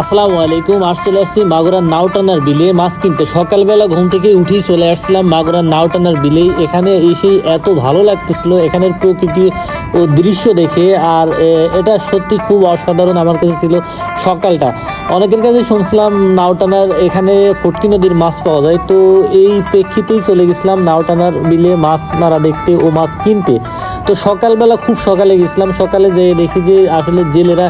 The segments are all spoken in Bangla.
আসসালামু আলাইকুম, আজ চলে আসছি মাগুরার নাওটানার বিলে। মাছ কিনতে সকালবেলা ঘুম থেকে উঠেই চলে আসছিলাম মাগুরার নাওটানার বিলে। এখানে এসেই এত ভালো লাগতেছিল, এখানের প্রকৃতি ও দৃশ্য দেখে, আর এটা সত্যি খুব অসাধারণ আমার কাছে ছিল সকালটা। অনেকের কাছে শুনছিলাম নাওটানার এখানে ফটকি নদীর মাছ পাওয়া যায়, তো এই প্রেক্ষিতেই চলে গেছিলাম নাওটানার বিলে মাছ মারা দেখতে ও মাছ কিনতে। তো সকালবেলা খুব সকালে গেছিলাম, সকালে যেয়ে দেখি যে আসলে জেলেরা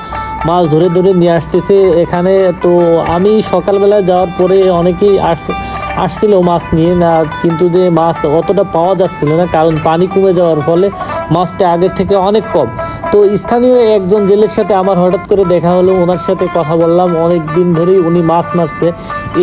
মাছ ধরে ধরে নিয়ে আসতেছে এখানে। তো আমি সকালবেলা যাওয়ার পরে অনেকেই আস, আসছিল মাছ নিয়ে না, কিন্তু যে মাছ অতটা পাওয়া যাচ্ছিল না, কারণ পানি কমে যাওয়ার ফলে মাছটা আগের থেকে অনেক কম। তো স্থানীয় একজন জেলের সাথে আমার হঠাৎ করে দেখা হলো, ওনার সাথে কথা বললাম। অনেক দিন ধরেই উনি মাছ মারছে।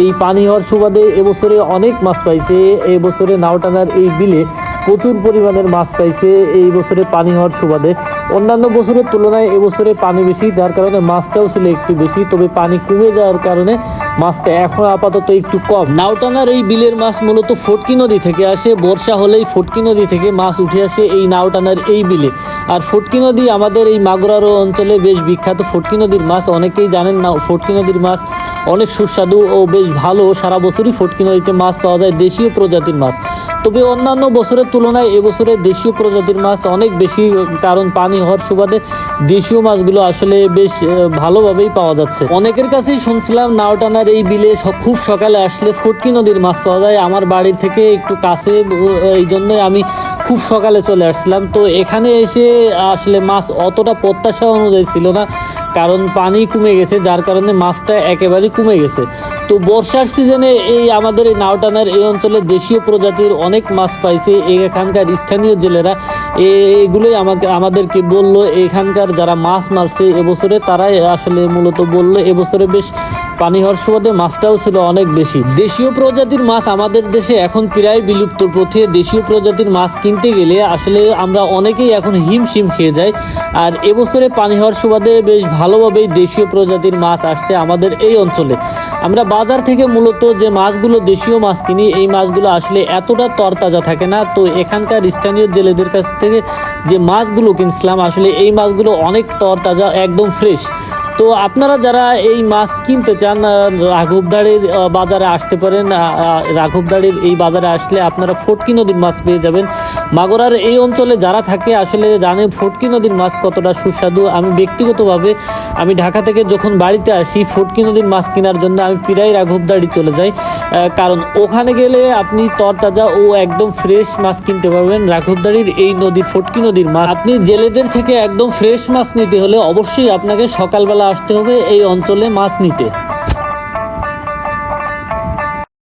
এই পানি হওয়ার সুবাদে এবছরে অনেক মাছ পাইছে। এবছরে বছরে নাওটানার এই বিলে প্রচুর পরিমাণের মাছ পাইছে। এই বছরে পানি হওয়ার সুবাদে। অন্যান্য বছরের তুলনায় এবছরে পানি বেশি, যার কারণে মাছটাও ছিল একটু বেশি। তবে পানি কমে যাওয়ার কারণে মাছটা এখন আপাতত একটু কম। নাওটানার এই বিলের মাছ মূলত ফটকি নদী থেকে আসে। বর্ষা হলেই ফটকি নদী থেকে মাছ উঠে আসে এই নাওটানার এই বিলে। আর ফটকি নদী আমাদের এই মাগুরারো অঞ্চলে বেশ বিখ্যাত ফটকি নদীর মাছ। অনেকেই জানেন না, ফটকি নদীর মাছ অনেক সুস্বাদু ও বেশ ভালো। সারা বছরই ফটকি নদীতে মাছ পাওয়া যায়। দেশীয় প্রজাতির মাছ। তবে অন্যান্য বছরের তুলনায় এবছরে দেশীয় প্রজাতির মাছ অনেক বেশি কারণ পানি হওয়ার সুবাদে দেশীয় মাছগুলো আসলে বেশ ভালোভাবেই পাওয়া যাচ্ছে। অনেকের কাছেই শুনছিলাম নাওটানার এই বিলে খুব সকালে আসলে ফটকি নদীর মাছ পাওয়া যায়। আমার বাড়ির থেকে একটু কাছে এই জন্যই আমি খুব সকালে চলে আসছিলাম। তো এখানে এসে আসলে মাছ অতটা প্রত্যাশা অনুযায়ী ছিল না, কারণ পানি কমে গেছে, যার কারণে মাছটা একেবারেই কমে গেছে। তো বর্ষার সিজনে এই আমাদের এই নাওটানার এই অঞ্চলে দেশীয় প্রজাতির অনেক মাছ পাইছে। এখানকার স্থানীয় জেলেরা এগুলোই আমাকে আমাদেরকে বলল, এখানকার যারা মাছ মারছে এবছরে তারাই আসলে মূলত বলল, এবছরে বেশ পানি হওয়ার মাছটাও ছিল অনেক বেশি। দেশীয় প্রজাতির মাছ আমাদের দেশে এখন প্রায় বিলুপ্ত পথে দেশীয় প্রজাতির মাছ কিনতে গেলে আসলে আমরা অনেকেই এখন হিমশিম খেয়ে যাই। আর এবছরে পানি হওয়ার সুবাদে বেশ ভালোভাবেই দেশীয় প্রজাতির মাছ আসছে আমাদের এই অঞ্চলে। আমরা বাজার থেকে মূলত যে মাছগুলো দেশীয় মাছ কিনি, এই মাছগুলো আসলে এতটা তরতাজা থাকে না। তো এখানকার স্থানীয় জেলেদের কাছ থেকে যে মাছগুলো কিনছিলাম, আসলে এই মাছগুলো অনেক তরতাজা, একদম ফ্রেশ। তো আপনারা যারা এই মাছ কিনতে চান রাঘবদাড়ির বাজারে আসতে পারেন। রাঘবদাড়ির এই বাজারে আসলে আপনারা ফটকি নদীর মাছ পেয়ে যাবেন। মাগুরার এই অঞ্চলে যারা থাকে, আসলে জানে ফটকি নদীর মাছ কতটা সুস্বাদু। আমি ব্যক্তিগতভাবে আমি ঢাকা থেকে যখন বাড়িতে আসি, ফটকি নদীর মাছ কেনার জন্য আমি প্রায় রাঘবদাড়ি চলে যাই। কারণ ওখানে গেলে আপনি তরতাজা ও একদম ফ্রেশ মাছ কিনতে পারবেন। রাঘবদাড়ির এই নদী, ফটকি নদীর মাছ। আপনি জেলেদের থেকে একদম ফ্রেশ মাছ নিতে হলে অবশ্যই আপনাকে সকালবেলা আসতে হবে এই অঞ্চলে মাছ নিতে।